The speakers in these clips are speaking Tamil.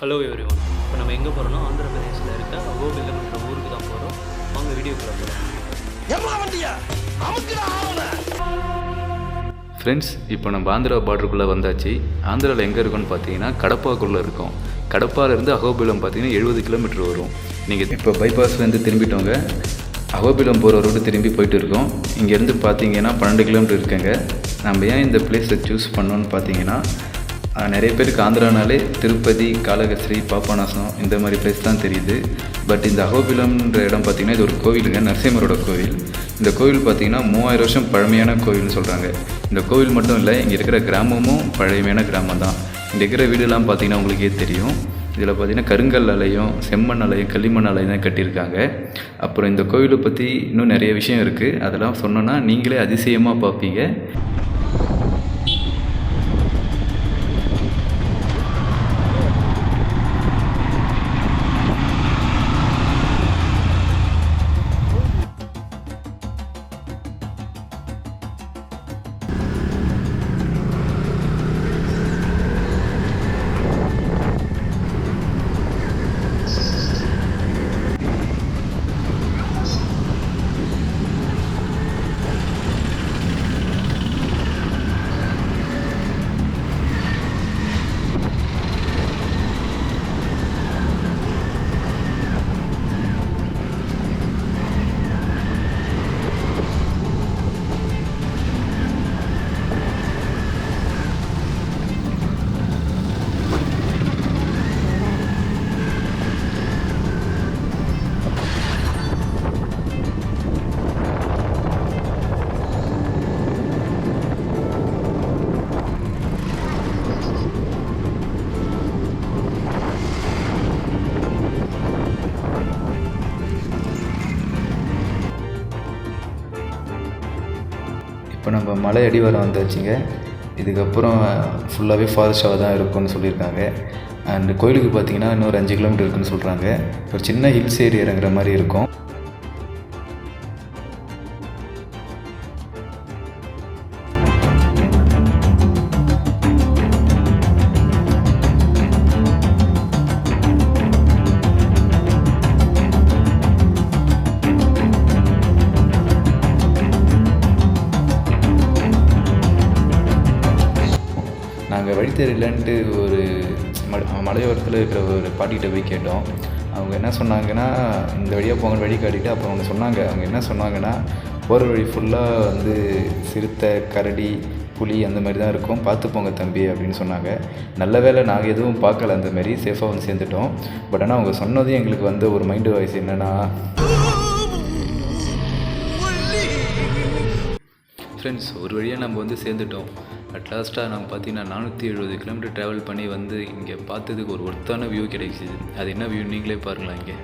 ஹலோ எவ்ரி ஒன் இப்போ நம்ம எங்கே போகிறோம்னா ஆந்திர பிரதேசில் இருக்க அகோபிலம்ன்ற ஊருக்கு தான் போகிறோம் வாங்க வீடியோக்குள்ள போகிறோம் ஃப்ரெண்ட்ஸ் இப்போ நம்ம ஆந்திரா பார்டருக்குள்ளே வந்தாச்சு. ஆந்திராவில் எங்கே இருக்கோம்னு பார்த்தீங்கன்னா கடப்பாக்குள்ளே இருக்கோம். கடப்பாலேருந்து அகோபிலம் பார்த்தீங்கன்னா எழுபது கிலோமீட்டர் வரும். நீங்கள் இப்போ பைபாஸ்லேருந்து திரும்பிட்டோங்க. அகோபிலம் போகிற ரோடு திரும்பி போயிட்டு இருக்கோம். இங்கேருந்து பார்த்தீங்கன்னா பன்னெண்டு கிலோமீட்டர் இருக்குங்க. நம்ம ஏன் இந்த பிளேஸை சூஸ் பண்ணோன்னு பார்த்தீங்கன்னா நிறைய பேருக்கு ஆந்திரானாலே திருப்பதி காளகஸ்ரீ பாபநாசம் இந்த மாதிரி பிளேஸ் தான் தெரியுது. பட் இந்த அகோபிலம்ன்ற இடம் பார்த்திங்கன்னா இது ஒரு கோவிலுங்க நரசிம்மரோட கோவில். இந்த கோவில் பார்த்தீங்கன்னா மூவாயிரம் வருஷம் பழமையான கோவில்னு சொல்கிறாங்க இந்த கோவில் மட்டும் இல்லை இங்கே இருக்கிற கிராமமும் பழமையான கிராமம் தான். இங்கே இருக்கிற வீடுலாம் பார்த்தீங்கன்னா உங்களுக்கே தெரியும். இதில் பார்த்திங்கன்னா கருங்கல் அலையும் செம்மண் அலையும் களிமண் அலையும் தான் கட்டியிருக்காங்க. அப்புறம் இந்த கோவிலை பற்றி இன்னும் நிறைய விஷயம் இருக்குது அதெல்லாம் சொன்னோன்னா நீங்களே அதிசயமாக பார்ப்பீங்க. மலை அடிவாரம் வந்தாச்சுங்க இதுக்கப்புறம் ஃபுல்லாகவே ஃபாரஸ்டாக தான் இருக்கும்னு சொல்லியிருக்காங்க. அண்ட் கோயிலுக்கு பார்த்தீங்கன்னா இன்னொரு அஞ்சு கிலோமீட்டர் இருக்குன்னு சொல்கிறாங்க ஒரு சின்ன ஹில்ஸ் ஏறி இறங்குற மாதிரி இருக்கும். நாங்கள் வழி தெரியலன்ட்டு ஒரு மலையோரத்தில் இருக்கிற ஒரு பாட்டிகிட்ட போய் கேட்டோம். அவங்க என்ன சொன்னாங்கன்னா இந்த வழியாக போங்க வழி காட்டிட்டு அப்புறம் ஒன்று சொன்னாங்க. அவங்க என்ன சொன்னாங்கன்னா போகிற வழி ஃபுல்லாக வந்து சிறுத்தை கரடி புலி அந்த மாதிரி தான் இருக்கும். பார்த்து போங்க தம்பி அப்படின்னு சொன்னாங்க. நல்ல வேளை நாங்கள் எதுவும் பார்க்கல அந்த மாதிரி. சேஃபாக வந்து சேர்ந்துட்டோம். பட் ஆனால் அவங்க சொன்னதும் எங்களுக்கு வந்து ஒரு மைண்டு வாய்ஸ் என்னென்னா ஃப்ரெண்ட்ஸ் ஒரு வழியாக நம்ம வந்து சேர்ந்துட்டோம். அட் லாஸ்ட்டாக நாங்கள் பார்த்தீங்கன்னா நானூற்றி எழுபது கிலோமீட்டர் ட்ராவல் பண்ணி வந்து இங்கே பார்த்ததுக்கு ஒரு ஒர்த்தான வியூ கிடைச்சிது அது என்ன வியூ நீங்களே பாருங்களா இங்கே.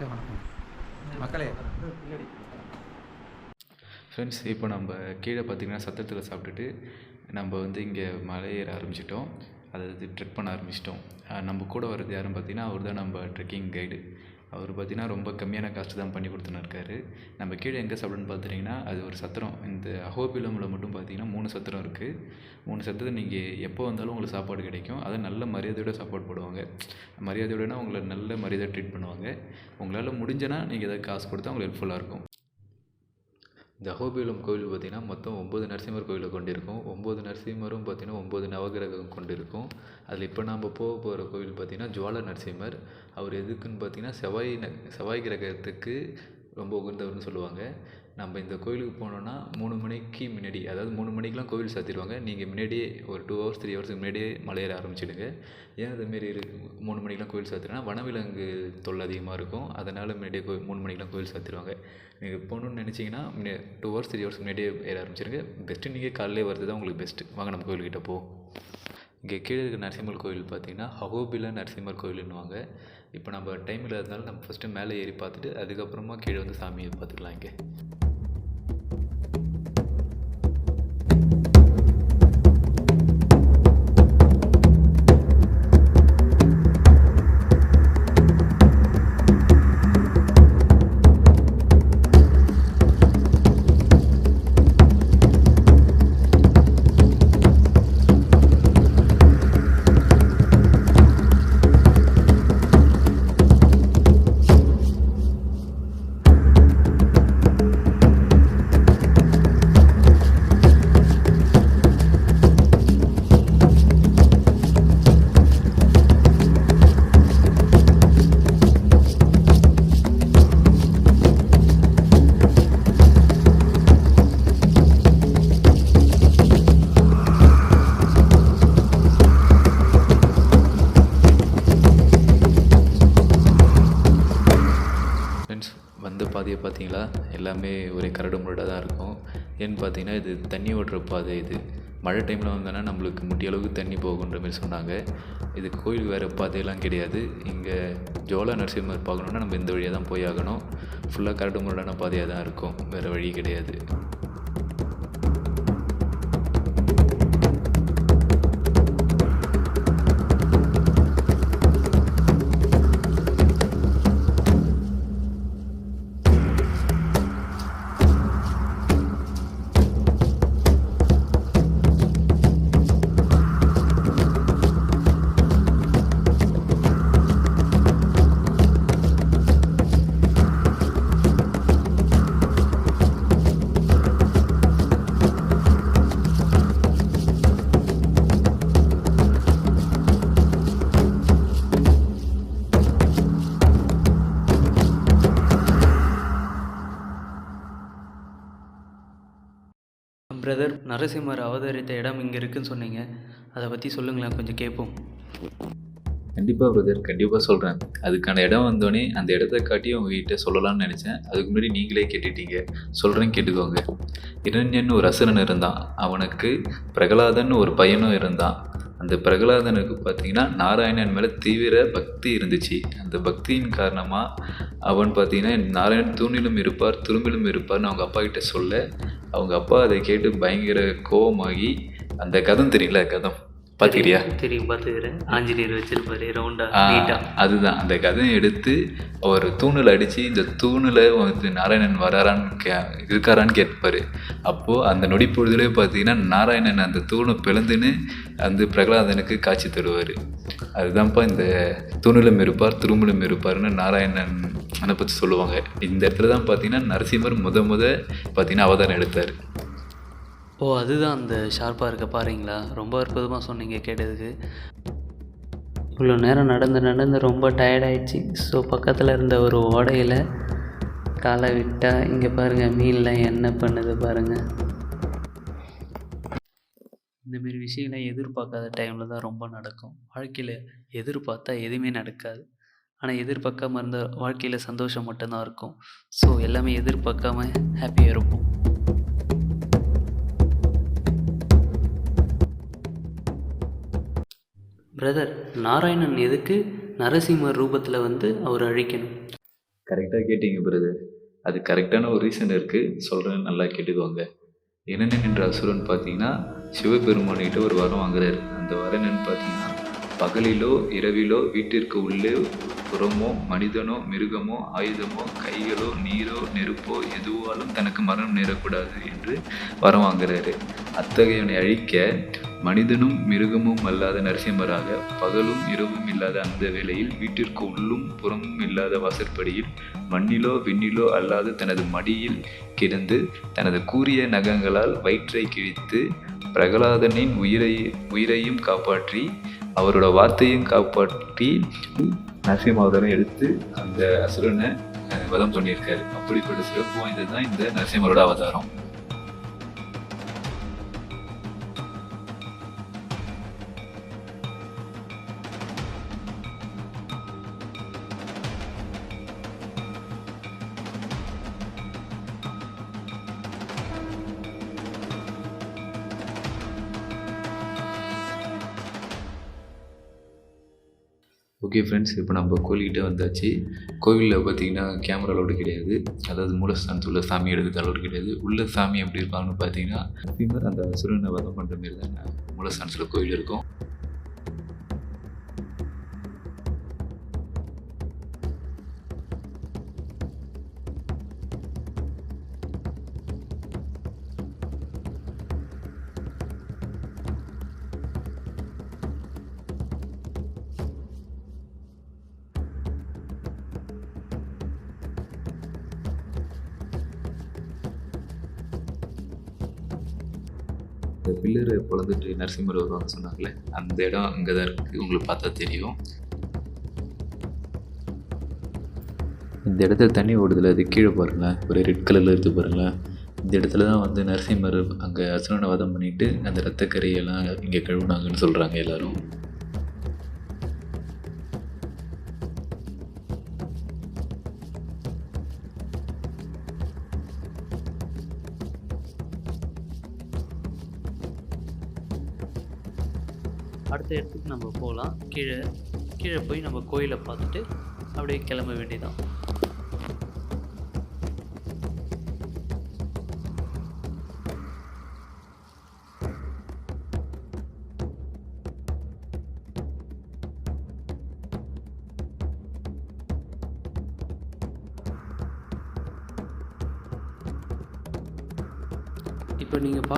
வணக்கம். மக்களே. ஃப்ரெண்ட்ஸ் இப்போ நம்ம கீழே பார்த்தீங்கன்னா சத்திரத்தில் சாப்பிட்டுட்டு நம்ம வந்து இங்கே மலை ஏற ஆரம்பிச்சிட்டோம். அதாவது ட்ரெக் பண்ண ஆரம்பிச்சிட்டோம். நம்ம கூட வர்றது யாருன்னு பார்த்தீங்கன்னா அவர் தான் நம்ம ட்ரெக்கிங் கைடு அவர் பார்த்தீங்கன்னா ரொம்ப கம்மியான காசு தான் பண்ணி கொடுத்துன்னு நம்ம கீழே எங்கே சாப்பிடுன்னு பார்த்துட்டிங்கன்னா அது ஒரு சத்திரம். இந்த அகோபிலமில் மட்டும் பார்த்தீங்கன்னா மூணு சத்திரம் இருக்குது மூணு சத்திரத்தை நீங்கள் எப்போ வந்தாலும் உங்களுக்கு சாப்பாடு கிடைக்கும். அதை நல்ல மரியாதையோட சாப்பாடு போடுவாங்க. மரியாதையோடனா உங்களை நல்ல மரியாதை ட்ரீட் பண்ணுவாங்க. உங்களால் முடிஞ்சனா நீங்கள் எதாவது காசு கொடுத்தா உங்களுக்கு ஹெல்ப்ஃபுல்லாக இருக்கும். இந்த அகோபிலம் கோவில் பார்த்திங்கன்னா மொத்தம் ஒம்பது நரசிம்மர் கோயிலை கொண்டிருக்கும். ஒம்பது நரசிம்மரும் பார்த்திங்கன்னா ஒம்பது நவகிரகம் கொண்டிருக்கும். அதில் இப்போ நாம் போக போகிற கோவில் பார்த்திங்கன்னா ஜுவால நரசிம்மர். அவர் எதுக்குன்னு பார்த்திங்கன்னா செவ்வாய் ந செவ்வாய் கிரகத்துக்கு ரொம்ப உகந்தவர்னு சொல்லுவாங்க. நம்ம இந்த கோயிலுக்கு போனோன்னா மூணு மணிக்கு முன்னாடி அதாவது மூணு மணிக்கெலாம் கோவில் சாத்திடுவாங்க. நீங்கள் முன்னாடியே ஒரு டூ ஹவர்ஸ் த்ரீ ஹவர்ஸுக்கு முன்னாடியே மலையேற ஆரம்பிச்சிடுங்க. ஏன் அதுமாரி இருக்கு? மூணு மணிக்கெலாம் கோவில் சாத்திடுனா வனவிலங்கு தொல்லை அதிகமாக இருக்கும். அதனால் முன்னாடியே கோயில் மூணு மணிக்கெலாம் கோவில் சாத்திடுவாங்க. நீங்கள் போகணுன்னு நினச்சிங்கன்னா டூ ஹவர்ஸ் த்ரீ ஹவர்ஸ் முன்னாடியே ஏற ஆரம்பிச்சிருங்க பெஸ்ட்டு நீங்கள் காலையிலே வரது தான் உங்களுக்கு பெஸ்ட்டு வாங்க நம்ம கோயில்கிட்ட போ. இங்கே கீழே இருக்க நரசிம்மர் கோயில் பார்த்தீங்கன்னா அகோபில நரசிம்மர் கோவில்னுவாங்க இப்போ நம்ம டைம் இல்லாததுனால நம்ம ஃபஸ்ட்டு மேலே ஏறி பார்த்துட்டு அதுக்கப்புறமா கீழே வந்து சாமியை பார்த்துக்கலாம் இங்கே. பாதையை பார்த்தீங்களா? எல்லாமே ஒரே கரடு முரடாக தான் இருக்கும். ஏன்னு பார்த்தீங்கன்னா இது தண்ணி ஓட்டுற பாதை இது. மழை டைமில் வந்தோன்னா நம்மளுக்கு முட்டிய அளவுக்கு தண்ணி போகுன்ற மாதிரி சொன்னாங்க. இது கோயில் வேறு பாதையெல்லாம் கிடையாது. இங்கே ஜோலா நரசிம்மர் பார்க்கணுன்னா நம்ம இந்த வழியாக தான் போய் ஆகணும். ஃபுல்லாக கரடு முரடான பாதையாக தான் இருக்கும். வேறு வழி கிடையாது. நரசிம்மர் அவதரித்த இடம் இங்கே இருக்குன்னு சொன்னீங்க. அதை பற்றி சொல்லுங்களேன் கொஞ்சம் கேட்போம் கண்டிப்பாக பிரதர் கண்டிப்பாக சொல்கிறேன் அதுக்கான இடம் வந்தோடனே அந்த இடத்த காட்டி உங்ககிட்ட சொல்லலாம்னு நினச்சேன். அதுக்கு முன்னாடி நீங்களே கேட்டுட்டீங்க. சொல்கிறேன் கேட்டுக்கோங்க. இரண்யன் ஒரு அசுரன் இருந்தான். அவனுக்கு பிரகலாதன் ஒரு பையனும் இருந்தான். அந்த பிரகலாதனுக்கு பார்த்தீங்கன்னா நாராயணன் மேலே தீவிர பக்தி இருந்துச்சு. அந்த பக்தியின் காரணமாக அவன் பார்த்தீங்கன்னா நாராயணன் தூணிலும் இருப்பார் துரும்பிலும் இருப்பார்னு அவங்க அப்பா கிட்ட சொல்ல அவங்க அப்பா அதை கேட்டு பயங்கர கோபமாகி அந்த கதம் தெரியல கதம். பார்த்துக்கிறியா தெரியும் பார்த்துக்கிறேன் ஆஞ்சநேயர் வச்சிருப்பாரு ரவுண்டா ஆ, நீட்டா அதுதான். அந்த கதையை எடுத்து அவர் தூணில் அடித்து இந்த தூணில் வந்து நாராயணன் வராரான்னு கே இருக்காரான்னு கேட்பார். அப்போது அந்த நொடி பொழுதுலேயே பார்த்தீங்கன்னா நாராயணன் அந்த தூணை பிளந்துன்னு அந்த பிரகலாதனுக்கு காட்சி தருவார். அதுதான்ப்பா இந்த தூணிலும் இருப்பார் துரும்பிலும் இருப்பார்னு நாராயணன் அதை பற்றி சொல்லுவாங்க. இந்த இடத்துல தான் பார்த்தீங்கன்னா நரசிம்மர் முத முத பார்த்தீங்கன்னா அவதாரம் எடுத்தார். ஓ அதுதான் அந்த ஷார்ப்பாக இருக்க பாருங்களா. ரொம்ப அற்புதமாக சொன்னீங்க கேட்டதுக்கு. இவ்வளோ நேரம் நடந்து நடந்து ரொம்ப டயர்டாயிடுச்சு ஸோ பக்கத்தில் இருந்த ஒரு ஓடையில் காலை விட்டால் இங்கே பாருங்கள் மீன்லாம் என்ன பண்ணுது பாருங்கள் இந்தமாரி விஷயங்களை எதிர்பார்க்காத டைமில் தான் ரொம்ப நடக்கும். வாழ்க்கையில் எதிர்பார்த்தா எதுவுமே நடக்காது. ஆனால் எதிர்பார்க்காம இருந்த வாழ்க்கையில் சந்தோஷம் மட்டும்தான் இருக்கும். ஸோ எல்லாமே எதிர்பார்க்காம ஹாப்பியாக இருப்போம். பிரதர் நாராயணன் எதுக்கு நரசிம்மர் ரூபத்தில் வந்து அவர் அழிக்கணும்? கரெக்டாக கேட்டீங்க பிரதர் அது கரெக்டான ஒரு ரீசன் இருக்குது சொல்கிறேன் நல்லா கேட்டுக்கோங்க. என்னென்ன என்ற அசுரன் பார்த்தீங்கன்னா சிவபெருமான்கிட்ட ஒரு வரம் வாங்குறாரு. அந்த வரம் என்னன்னு பார்த்தீங்கன்னா பகலிலோ இரவிலோ வீட்டிற்கு உள்ளே புறமோ மனிதனோ மிருகமோ ஆயுதமோ கைகளோ நீரோ நெருப்போ எதுவாலும் தனக்கு மரணம் நேரக்கூடாது என்று வரம் வாங்குறாரு அத்தகையவனை அழிக்க மனிதனும் மிருகமும் அல்லாத நரசிம்மராக பகலும் இரவும் இல்லாத அந்த வேளையில் வீட்டிற்கு உள்ளும் புறமும் இல்லாத வாசற்படியில் மண்ணிலோ விண்ணிலோ அல்லாத தனது மடியில் கிடந்து தனது கூரிய நகங்களால் வயிற்றை கிழித்து பிரகலாதனின் உயிரை உயிரையும் காப்பாற்றி அவரோட வார்த்தையும் காப்பாற்றி நரசிம்மாவதாரம் எடுத்து அந்த அசுரனை வதம் பண்ணியிருக்காரு. அப்படிப்பட்ட சிறப்பு வாய்ந்தது தான் இந்த நரசிம்மரோட அவதாரம். ஓகே ஃப்ரெண்ட்ஸ் இப்போ நம்ம கோயில்கிட்ட வந்தாச்சு. கோவிலில் பார்த்தீங்கன்னா கேமரா அலோடு கிடையாது. அதாவது மூலஸ்தானத்து உள்ள சாமி எடுக்கிறது அலோடு கிடையாது. உள்ள சாமி எப்படி இருப்பாங்கன்னு பார்த்தீங்கன்னா எப்பயுமே அந்த சுரனை வதம் பண்ணுற மாரி தான் மூலஸ்தானத்தில் கோயில் இருக்கும். இந்த பில்லரை பிளந்துட்டு நரசிம்மர் வருவாங்க சொன்னாங்களே அந்த இடம் அங்கே தான் இருக்குது உங்களுக்கு பார்த்தா தெரியும். இந்த இடத்துல தண்ணி ஓடுதுல அது கீழே பாருங்களேன். ஒரு ரெட் கலரில் இருக்குது பாருங்களேன். இந்த இடத்துல தான் வந்து நரசிம்மர் அங்கே அசுரனை வதம் பண்ணிட்டு அந்த ரத்தக்கரையெல்லாம் இங்கே கழுவுனாங்கன்னு சொல்கிறாங்க எல்லோரும். அடுத்த இடத்துக்கு நம்ம போகலாம். கீழே கீழே போய் நம்ம கோயிலை பார்த்துட்டு அப்படியே கிளம்ப வேண்டியதான்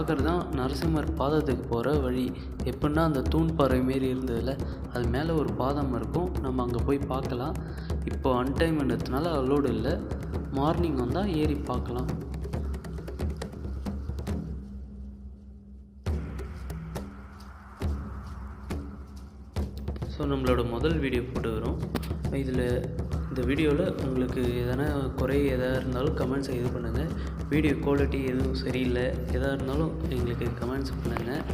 இப்போ தான் நரசிம்மர் பாதத்துக்கு போகிற வழி. எப்படின்னா அந்த தூண் பாறை மாரி இருந்ததில் அது மேலே ஒரு பாதம் இருக்கும். நம்ம அங்கே போய் பார்க்கலாம். இப்போ அன்டைம்ன்றதுனால அலோடு இல்லை. மார்னிங் வந்தால் ஏறி பார்க்கலாம். ஸோ நம்மளோட முதல் வீடியோ போட்டு வரும் இதில் இந்த வீடியோவில் உங்களுக்கு எதனா குறை எதாக இருந்தாலும் கமெண்ட்ஸை இது பண்ணுங்கள் வீடியோ குவாலிட்டி எதுவும் சரியில்லை. எதாக இருந்தாலும் எங்களுக்கு கமெண்ட்ஸ் பண்ணுங்கள்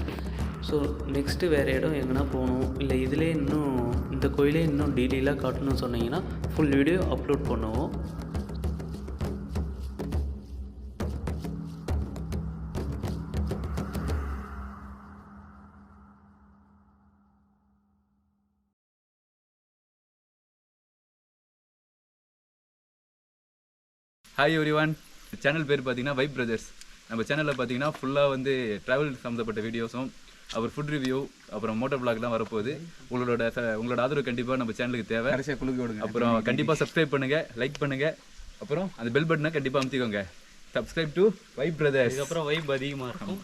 ஸோ நெக்ஸ்ட்டு வேறு இடம் எங்கன்னா போகணும். இல்லை இதிலே இன்னும் இந்த கோயிலே இன்னும் டீட்டெயிலாக காட்டணும்னு சொன்னீங்கன்னா ஃபுல் வீடியோ அப்லோட் பண்ணுவோம். ஹாய் எவ்ரி ஒன் சேனல் பேர் பார்த்தீங்கன்னா வைப் பிரதர்ஸ் நம்ம சேனலில் பார்த்தீங்கன்னா ஃபுல்லாக வந்து ட்ராவல் சம்மந்தப்பட்ட வீடியோஸும் அப்புறம் ஃபுட் ரிவ்யூ அப்புறம் மோட்டோ பிளாக்லாம் வரப்போகுது. உங்களோட உங்களோட ஆதரவு கண்டிப்பாக நம்ம சேனலுக்கு தேவை. கடைசியாக குழுக்க விடுங்க. அப்புறம் கண்டிப்பாக சப்ஸ்கிரைப் பண்ணுங்கள் லைக் பண்ணுங்கள் அப்புறம் அந்த பெல் பட்டனை கண்டிப்பாக அமுத்திக்கோங்க. சப்ஸ்கிரைப் டு வைப் பிரதர்ஸ் இதுக்கப்புறம் வைப் அதிகமாக இருக்கும்.